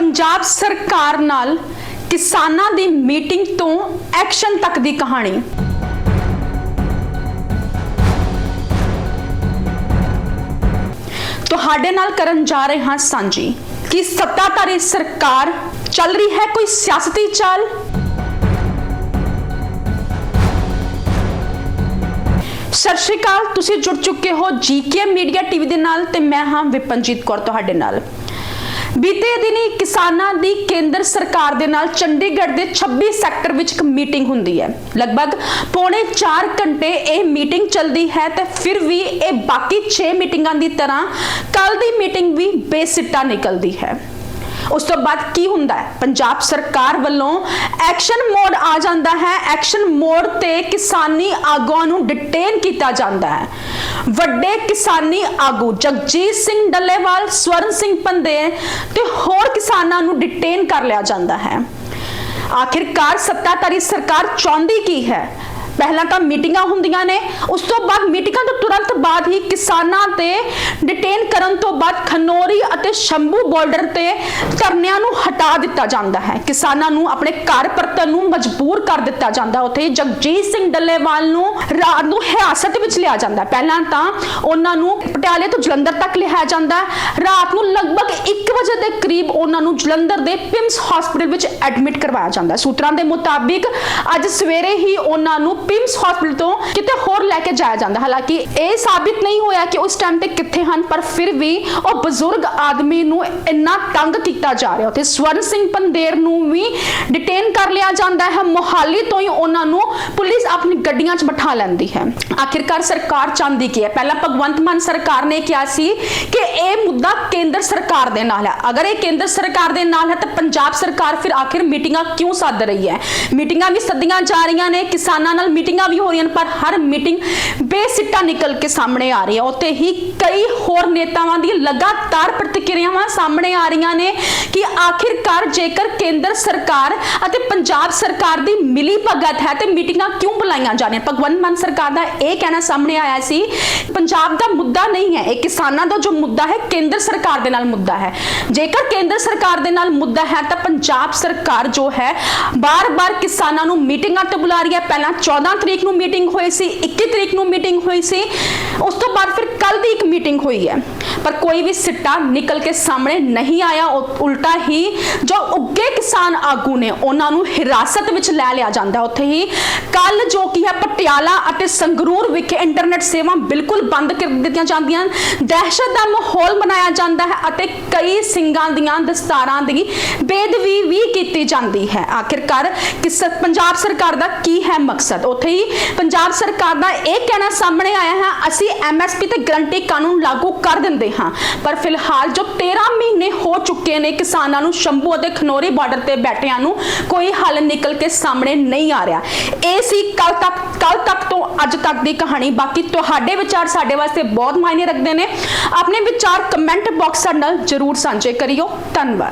ਪੰਜਾਬ ਸਰਕਾਰ ਨਾਲ ਕਿਸਾਨਾਂ ਦੀ ਮੀਟਿੰਗ ਤੋਂ ਐਕਸ਼ਨ ਤੱਕ ਦੀ ਕਹਾਣੀ। ਤੁਹਾਡੇ ਨਾਲ ਕਰਨ ਜਾ ਰਹੇ ਹਾਂ ਸਾਂਝੀ। ਕਿ ਸੱਤਾਧਾਰੀ ਸਰਕਾਰ ਚੱਲ ਰਹੀ ਹੈ ਕੋਈ ਸਿਆਸਤੀ ਚਾਲ? ਸਤਿ ਸ਼੍ਰੀ ਅਕਾਲ, ਤੁਸੀਂ ਜੁੜ ਚੁੱਕੇ ਹੋ ਜੀਕੇ ਮੀਡੀਆ ਟੀਵੀ ਦੇ ਨਾਲ ਤੇ ਮੈਂ ਹਾਂ ਵਿਪਨਜੀਤ ਕੌਰ ਤੁਹਾਡੇ ਨਾਲ। ਬੀਤੇ ਦਿਨੀ ਕਿਸਾਨਾਂ ਦੀ ਕੇਂਦਰ ਸਰਕਾਰ ਦੇ ਨਾਲ ਚੰਡੀਗੜ੍ਹ ਦੇ 26 ਸੈਕਟਰ ਵਿੱਚ ਇੱਕ ਮੀਟਿੰਗ ਹੁੰਦੀ ਹੈ। ਲਗਭਗ ਪੌਣੇ 4 ਘੰਟੇ ਇਹ ਮੀਟਿੰਗ ਚੱਲਦੀ ਹੈ ਤੇ ਫਿਰ ਵੀ ਇਹ ਬਾਕੀ 6 ਮੀਟਿੰਗਾਂ ਦੀ ਤਰ੍ਹਾਂ ਕੱਲ ਦੀ ਮੀਟਿੰਗ ਵੀ ਬੇਸਿੱਟਾ ਨਿਕਲਦੀ ਹੈ। ਉਸ ਤੋਂ ਬਾਅਦ ਕੀ ਹੁੰਦਾ ਹੈ? ਪੰਜਾਬ ਸਰਕਾਰ ਵੱਲੋਂ ਐਕਸ਼ਨ ਮੋਡ ਆ ਜਾਂਦਾ ਹੈ। ਐਕਸ਼ਨ ਮੋਡ ਤੇ ਕਿਸਾਨੀ ਆਗੂਆਂ ਨੂੰ ਡਿਟੇਨ ਕੀਤਾ ਜਾਂਦਾ ਹੈ। ਵੱਡੇ ਕਿਸਾਨੀ ਆਗੂ ਜਗਜੀਤ ਸਿੰਘ ਡੱਲੇਵਾਲ, ਸਵਰਨ ਸਿੰਘ ਪੰਦੇ ਤੇ ਹੋਰ ਕਿਸਾਨਾਂ ਨੂੰ ਡਿਟੇਨ ਕਰ ਲਿਆ ਜਾਂਦਾ ਹੈ। ਆਖਿਰਕਾਰ ਸੱਤਾਧਾਰੀ ਸਰਕਾਰ ਚਾਹੁੰਦੀ ਕੀ ਹੈ? ਪਹਿਲਾਂ ਤਾਂ ਮੀਟਿੰਗਾਂ ਹੁੰਦੀਆਂ ਨੇ, ਉਸ ਤੋਂ ਬਾਅਦ ਮੀਟਿੰਗਾਂ ਤੋਂ ਤੁਰੰਤ ਬਾਅਦ ਹੀ ਕਿਸਾਨਾਂ ਤੇ ਡਿਟੇਨ ਕਰਨ ਤੋਂ ਬਾਅਦ ਖਨੋਰੀ ਅਤੇ ਸ਼ੰਭੂ ਬਾਰਡਰ ਤੇ ਧਰਨਿਆਂ ਨੂੰ ਹਟਾ ਦਿੱਤਾ ਜਾਂਦਾ ਹੈ। ਕਿਸਾਨਾਂ ਨੂੰ ਆਪਣੇ ਘਰ ਪਰਤਣ ਨੂੰ ਮਜਬੂਰ ਕਰ ਦਿੱਤਾ ਜਾਂਦਾ ਉੱਥੇ ਜਗਜੀਤ ਸਿੰਘ ਡੱਲੇਵਾਲ ਨੂੰ ਰਾਤ ਨੂੰ ਹਿਰਾਸਤ ਵਿੱਚ ਲਿਆ ਜਾਂਦਾ ਪਹਿਲਾਂ ਤਾਂ ਉਹਨਾਂ ਨੂੰ ਪਟਿਆਲੇ ਤੋਂ ਜਲੰਧਰ ਤੱਕ ਲਿਆਇਆ ਜਾਂਦਾ ਰਾਤ ਨੂੰ ਲਗਭਗ 1 ਵਜੇ ਦੇ ਕਰੀਬ ਉਹਨਾਂ ਨੂੰ ਜਲੰਧਰ ਦੇ ਪਿਮਸ ਹਸਪੀਟਲ ਵਿੱਚ ਐਡਮਿਟ ਕਰਵਾਇਆ ਜਾਂਦਾ ਸੂਤਰਾਂ ਦੇ ਮੁਤਾਬਿਕ ਅੱਜ ਸਵੇਰੇ ਹੀ ਉਹਨਾਂ ਨੂੰ ਪਿਮਸ ਹਸਪੀਟਲ ਤੋਂ ਕਿਤੇ ਹੋਰ ਲੈ ਕੇ ਜਾਇਆ ਜਾਂਦਾ। ਹਾਲਾਂਕਿ ਇਹ ਸਾਬਿਤ ਨਹੀਂ ਹੋਇਆ ਕਿ ਉਸ ਟਾਈਮ ਤੇ ਕਿੱਥੇ ਹਨ, ਪਰ ਫਿਰ ਵੀ ਉਹ ਬਜ਼ੁਰਗ ਆਦਮੀ ਨੂੰ ਇੰਨਾ ਤੰਗ ਕੀਤਾ ਜਾ ਰਿਹਾ। ਉੱਥੇ ਸਵਰਨ ਸਿੰਘ ਪੰਦੇਰ ਨੂੰ ਵੀ ਡਿਟੇਨ ਕਰ ਲਿਆ ਜਾਂਦਾ ਹੈ। ਮੋਹਾਲੀ ਤੋਂ ਹੀ ਉਹਨਾਂ ਨੂੰ ਪੁਲਿਸ ਆਪਣੀ ਗੱਡੀਆਂ 'ਚ ਬਿਠਾ ਲੈਂਦੀ ਹੈ। ਆਖਿਰਕਾਰ ਸਰਕਾਰ ਚਾਹੁੰਦੀ ਕੀ ਹੈ? ਪਹਿਲਾਂ ਭਗਵੰਤ ਮਾਨ ਸਰਕਾਰ ਨੇ ਕਿਹਾ ਸੀ ਕਿ ਇਹ ਮੁੱਦਾ ਕੇਂਦਰ ਸਰਕਾਰ ਦੇ ਨਾਲ ਹੈ। ਅਗਰ ਇਹ ਕੇਂਦਰ ਸਰਕਾਰ ਦੇ ਨਾਲ ਹੈ ਤਾਂ ਪੰਜਾਬ ਸਰਕਾਰ ਫਿਰ ਆਖਿਰ ਮੀਟਿੰਗਾਂ ਕਿਉਂ ਸੱਦ ਰਹੀ ਹੈ? ਮੀਟਿੰਗਾਂ ਵੀ ਸੱਦੀਆਂ ਜਾ ਰਹੀਆਂ ਨੇ। ਕਿਸਾਨਾਂ ਨਾਲ ਮੀਟਿੰਗਾਂ ਵੀ ਹੋ ਰਹੀਆਂ ਨੇ, ਪਰ ਹਰ ਮੀਟਿੰਗ ਬੇਸਿੱਟਾ ਨਿਕਲ ਕੇ ਸਾਹਮਣੇ ਆ ਰਹੀ ਹੈ। ਉੱਥੇ ਹੀ ਕਈ ਹੋਰ ਨੇਤਾਵਾਂ ਦੀ ਲਗਾਤਾਰ ਪ੍ਰਤੀਕਿਰਿਆਵਾਂ ਸਾਹਮਣੇ ਆ ਰਹੀਆਂ ਨੇ ਕਿ ਆਖਿਰਕਾਰ ਜੇਕਰ ਕੇਂਦਰ ਸਰਕਾਰ ਅਤੇ ਪੰਜਾਬ ਸਰਕਾਰ ਦੀ ਮਿਲੀ ਭਗਤ ਹੈ ਤੇ ਮੀਟਿੰਗਾਂ ਕਿਉਂ ਬੁਲਾਈਆਂ ਜਾ ਰਹੀਆਂ? ਭਗਵੰਤ ਮਾਨ ਸਰਕਾਰ ਦਾ ਇਹ ਕਹਿਣਾ ਸਾਹਮਣੇ ਆਇਆ ਸੀ, ਪੰਜਾਬ ਦਾ ਮੁੱਦਾ ਨਹੀਂ ਹੈ, ਇਹ ਕਿਸਾਨਾਂ ਦਾ ਜੋ ਮੁੱਦਾ ਹੈ, ਕੇਂਦਰ ਸਰਕਾਰ ਦੇ ਨਾਲ ਮੁੱਦਾ ਹੈ। ਜੇਕਰ ਕੇਂਦਰ ਸਰਕਾਰ ਦੇ ਨਾਲ ਮੁੱਦਾ ਹੈ ਤਾਂ ਪੰਜਾਬ ਸਰਕਾਰ ਜੋ ਹੈ, ਬਾਰ-ਬਾਰ ਕਿਸਾਨਾਂ ਨੂੰ ਮੀਟਿੰਗਾਂ ਤੇ ਬੁਲਾ ਰਹੀ ਹੈ। ਪਹਿਲਾਂ 14 ਤਰੀਕ ਨੂੰ ਮੀਟਿੰਗ ਹੋਈ ਸੀ 21 ਤਰੀਕ ਨੂੰ ਮੀਟਿੰਗ ਹੋਈ ਸੀ। ਉਸ ਤੋਂ ਬਾਅਦ ਫਿਰ ਕੱਲ ਦੀ ਇੱਕ ਮੀਟਿੰਗ ਹੋਈ ਹੈ। ਪਰ ਕੋਈ ਵੀ ਸਿੱਟਾ ਨਿਕਲ ਕੇ ਸਾਹਮਣੇ ਨਹੀਂ ਆਇਆ ਉਲਟਾ ਹੀ ਜੋ ਉੱਗੇ ਕਿਸਾਨ ਆਗੂ ਨੇ, ਉਹਨਾਂ ਨੂੰ ਹਿਰਾਸਤ ਵਿੱਚ ਲੈ ਲਿਆ ਜਾਂਦਾ ਉੱਥੇ ਹੀ। ਕੱਲ ਜੋ ਕੀ ਹੈ ਪਟਿਆਲਾ ਅਤੇ ਸੰਗਰੂਰ ਵਿਖੇ ਇੰਟਰਨੈਟ ਸੇਵਾ ਬਿਲਕੁਲ ਬੰਦ ਕਰ ਦਿੱਤੀਆਂ ਜਾਂਦੀਆਂ ਦਹਿਸ਼ਤ ਦਾ ਮਾਹੌਲ ਬਣਾਇਆ ਜਾਂਦਾ ਹੈ ਅਤੇ ਕਈ ਸਿੰਘਾਂ ਦੀਆਂ ਦਸਤਾਰਾਂ ਦੀ ਬੇਦਵੀ ਵੀ ਕੀਤੀ ਜਾਂਦੀ ਹੈ। ਆਖਿਰਕਾਰ ਕਿਸ ਪੰਜਾਬ ਸਰਕਾਰ ਦਾ ਕੀ ਹੈ ਮਕਸਦ? ਉੱਥੇ ਹੀ ਪੰਜਾਬ ਸਰਕਾਰ ਦਾ ਇਹ ਕਹਿਣਾ ਸਾਹਮਣੇ ਆਇਆ ਹੈ, ਅਸੀਂ ਐਮਐਸਪੀ ਤੇ ਗਰੰਟੀ ਕਾਨੂੰਨ ਲਾਗੂ ਕਰ ਦਿੰਦੇ ਹਾਂ। ਪਰ ਫਿਲਹਾਲ ਜੋ 13 ਮਹੀਨੇ ਹੋ ਚੁੱਕੇ ਨੇ ਕਿਸਾਨਾਂ ਨੂੰ ਸ਼ੰਭੂ ਅਤੇ ਖਨੋਰੀ ਬਾਰਡਰ ਤੇ ਬੈਠਿਆਂ ਨੂੰ ਕੋਈ ਹੱਲ ਨਿਕਲ ਕੇ ਸਾਹਮਣੇ ਨਹੀਂ ਆ ਰਿਹਾ। ਇਹ ਸੀ ਕੱਲ ਤੱਕ ਕੱਲ ਤੱਕ ਤੋਂ ਅੱਜ ਤੱਕ ਦੀ ਕਹਾਣੀ। ਬਾਕੀ ਤੁਹਾਡੇ ਵਿਚਾਰ ਸਾਡੇ ਵਾਸਤੇ ਬਹੁਤ ਮਾਇਨੇ ਰੱਖਦੇ ਨੇ। ਆਪਣੇ ਵਿਚਾਰ ਕਮੈਂਟ ਬਾਕਸ ਨਾਲ ਜਰੂਰ ਸਾਂਝੇ ਕਰਿਓ। ਧੰਨਵਾਦ।